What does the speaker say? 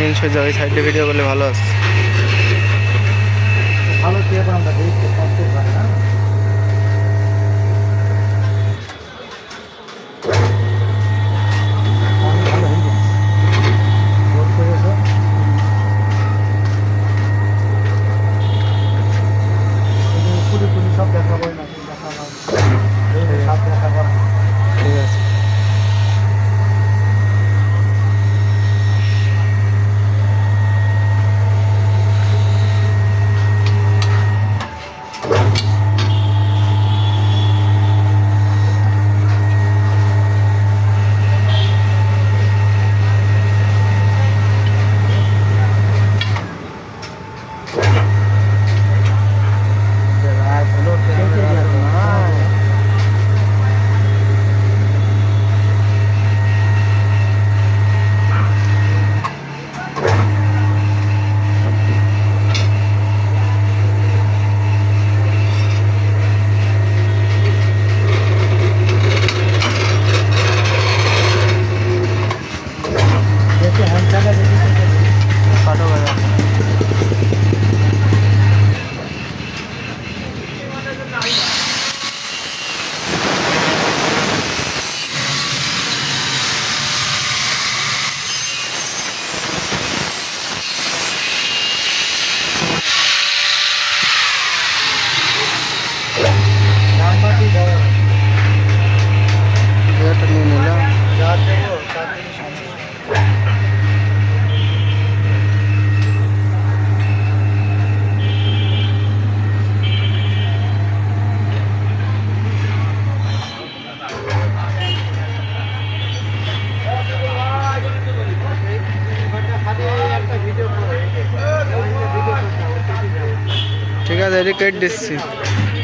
তিনশো যাবে সাইডে ভিডিও করলে ভালো আছে ভালো দেখা যায় কেটে দিচ্ছি।